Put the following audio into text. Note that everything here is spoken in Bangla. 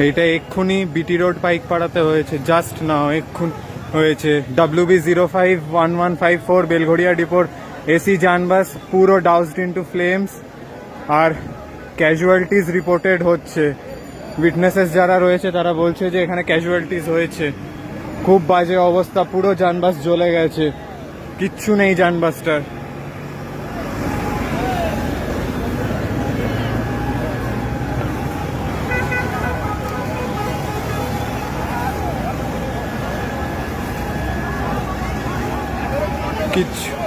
এইটা এক্ষুনি বিটি রোড পাইক পাড়াতে হয়েছে জাস্ট নাও এক্ষুন হয়েছে। W B zero five one one five four Belgharia ডিপোর AC যানবাস পুরো ডাউসড ইন্টু ফ্লেমস আর ক্যাজুয়ালিটিস রিপোর্টেড হচ্ছে। উইটনেসেস যারা রয়েছে, তারা বলছে যে এখানে ক্যাজুয়ালিটিস হয়েছে। খুব বাজে অবস্থা, পুরো যানবাস জ্বলে গেছে। কিচ্ছু নেই যানবাসটার কিচ্ছু